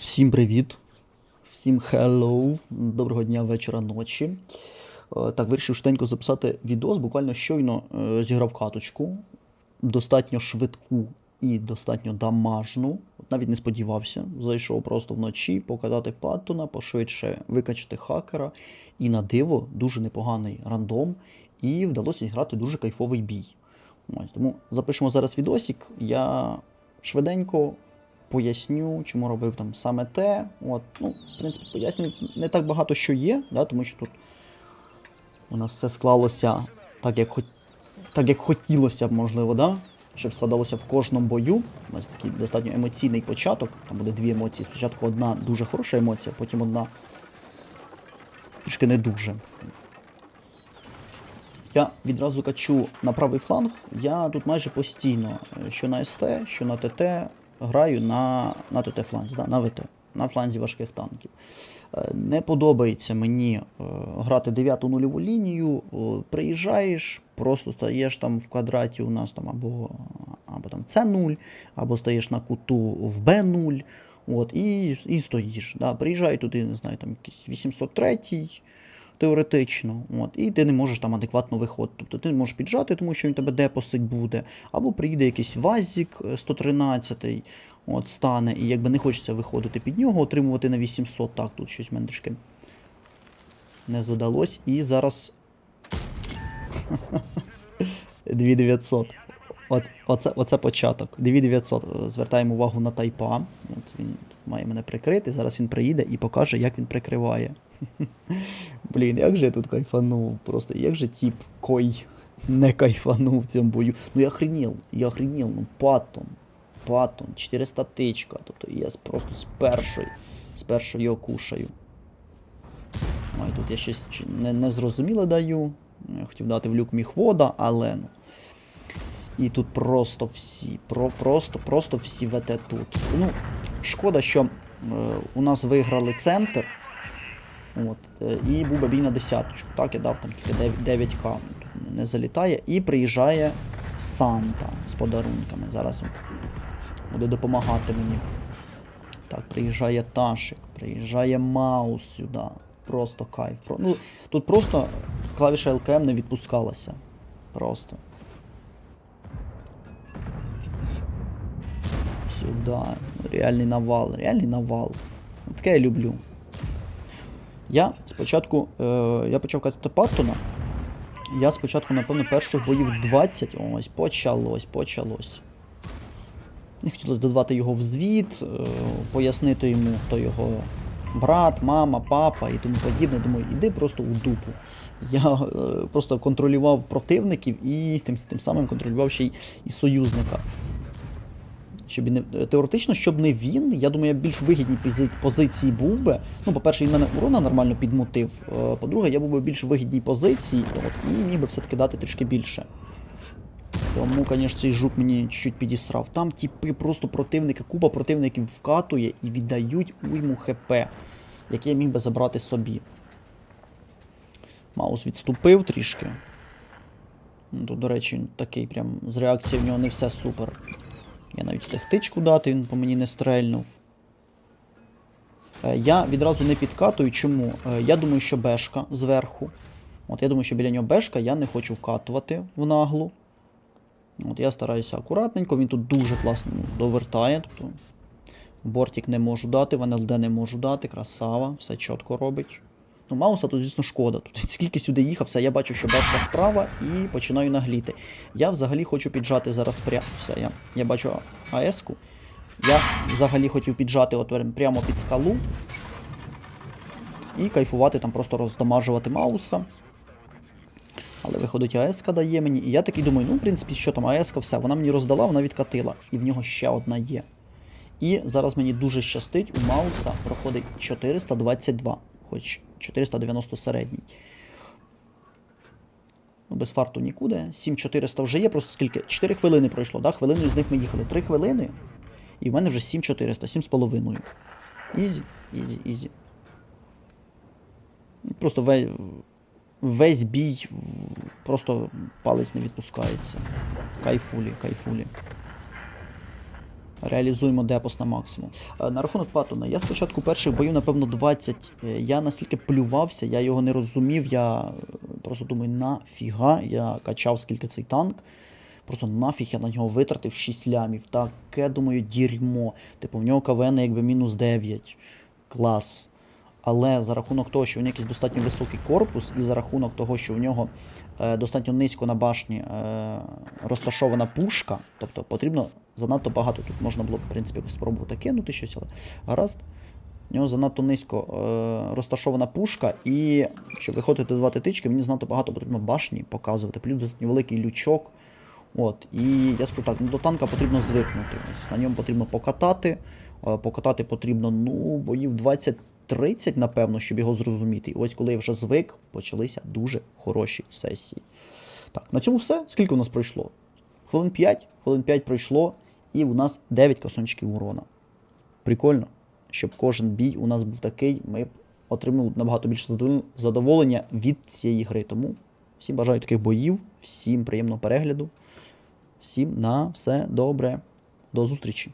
Всім привіт! Всім hello! Доброго дня, вечора, ночі. Е, Так, вирішив швиденько записати відос. Буквально щойно е, зіграв каточку. Достатньо швидку і достатньо дамажну. Навіть не сподівався. Зайшов просто вночі покатати Паттона, пошвидше викачати хакера. І на диво дуже непоганий рандом. І вдалося зіграти дуже кайфовий бій. Ось, тому запишемо зараз відосик. Я швиденько поясню, чому робив там саме те. От, ну, в принципі, поясню не так багато що є, да, тому що тут у нас все склалося так, як, хот... так, як хотілося б, можливо, да? щоб складалося в кожному бою. У нас такий достатньо емоційний початок. Там буде дві емоції. Спочатку одна дуже хороша емоція, потім одна трішки не дуже. Я відразу качу на правий фланг. Я тут майже постійно, е, що на СТ, що на ТТ, граю на, на ТТ фланзі, да, на ВТ, на фланзі важких танків. Е, Не подобається мені е, грати 9 нульову лінію. О, Приїжджаєш, просто стаєш там в квадраті у нас там або, або там С0, або стаєш на куту в Б0. От, і, і стоїш. Да. Приїжджає туди, не знаю, там якийсь 803 теоретично, от, і ти не можеш там адекватно виходити. Тобто ти не можеш піджати, тому що він тебе депосить буде, або приїде якийсь вазік е, 113 от, стане, і якби не хочеться виходити під нього, отримувати на 800. Так, тут щось мене трішки не задалось. І зараз 2900. От, оце, оце початок. 2900. Е, Звертаємо увагу на тайпа. От він має мене прикрити. Зараз він приїде і покаже, як він прикриває. Блін, як же я тут кайфанув. Просто як же тип кой не кайфанув в цьому бою. Ну я охренел, я охренел, ну паттон. Паттон, 400 тичка. Тобто я просто з першої, з першої його кушаю. Ой, тут я щось не, не зрозуміле даю. Я хотів дати в люк міг вода, але ну. І тут просто всі, про, просто, просто всі ВТ тут. Ну, шкода, що е, у нас виграли центр. От, е, і був би бій на десяточку. Так, я дав там тільки 9, к не залітає. І приїжджає Санта з подарунками. Зараз буде допомагати мені. Так, приїжджає Ташик, приїжджає Маус сюди. Просто кайф. Ну, тут просто клавіша ЛКМ не відпускалася. Просто. Сюди. Реальний навал, реальний навал. Таке я люблю. Я спочатку. Е, я почав катати Паттона. Я спочатку, напевно, перших боїв 20. Ось, почалось, почалось. Не хотілося додавати його в звіт, е, пояснити йому, хто його брат, мама, папа і тому подібне. Думаю, іди просто у дупу. Я е, просто контролював противників і тим, тим самим контролював ще й і союзника. Щоб не, теоретично, щоб не він, я думаю, я більш вигідній пози- позиції був би. Ну, по-перше, він мене урона нормально підмотив. е, По-друге, я був би в більш вигідній позиції, от, і міг би все-таки дати трішки більше. Тому, звісно, цей жук мені чуть-чуть підісрав. Там типи просто противники, купа противників вкатує і віддають уйму ХП, яке я міг би забрати собі. Маус відступив трішки. Ну, Тут, до речі, такий прям з реакцією в нього не все супер. Я навіть встиг дати, він по мені не стрельнув. Е, Я відразу не підкатую. Чому? Е, Я думаю, що бешка зверху. От я думаю, що біля нього бешка, я не хочу вкатувати в наглу. От я стараюся акуратненько, він тут дуже класно довертає. Тобто бортик не можу дати, в НЛД не можу дати, красава, все чітко робить. Ну, Мауса тут, звісно, шкода. Тут скільки сюди їхав, все, я бачу, що бешка справа і починаю нагліти. Я взагалі хочу піджати зараз прямо. Все, я, я бачу АЕС-ку. Я взагалі хотів піджати от прямо під скалу. І кайфувати там, просто роздамажувати Мауса. Але виходить, АЕС дає мені. І я такий думаю, ну, в принципі, що там, АЕС все, вона мені роздала, вона відкатила. І в нього ще одна є. І зараз мені дуже щастить, у Мауса проходить 422, хоч 490 середній. Ну, без фарту нікуди. 7400 вже є, просто скільки? 4 хвилини пройшло, да? хвилину з них ми їхали. 3 хвилини. І в мене вже 7400, 7,5. Ізі, ізі, ізі. Просто весь, весь бій просто палець не відпускається. Кайфулі, кайфулі. Реалізуємо депос на максимум. Е, На рахунок Паттона, я спочатку перших боїв, напевно, 20. е, Я настільки плювався, я його не розумів. Я е, просто думаю, нафіга я качав скільки цей танк. Просто нафіг я на нього витратив 6 лямів. Таке, думаю, дерьмо. Типу, в нього КВН якби мінус 9. Клас. Але за рахунок того, що в нього якийсь достатньо високий корпус, і за рахунок того, що в нього е, достатньо низько на башні е, розташована пушка, тобто потрібно занадто багато. Тут можна було в принципі, спробувати кинути щось, але гаразд. В нього занадто низько е, розташована пушка, і щоб виходити звати тички, мені занадто багато потрібно башні показувати. Плюс достатньо великий лючок. От, і я скажу так, ну, до танка потрібно звикнути. Ось, на ньому потрібно покатати. Покатати потрібно, ну, боїв 20-30, напевно, щоб його зрозуміти. І ось коли я вже звик, почалися дуже хороші сесії. Так, на цьому все. Скільки у нас пройшло? Хвилин 5, хвилин 5 пройшло, і у нас 9 косончиків урона. Прикольно, щоб кожен бій у нас був такий, ми б отримали набагато більше задоволення від цієї гри. Тому всім бажаю таких боїв, всім приємного перегляду, всім на все добре. До зустрічі!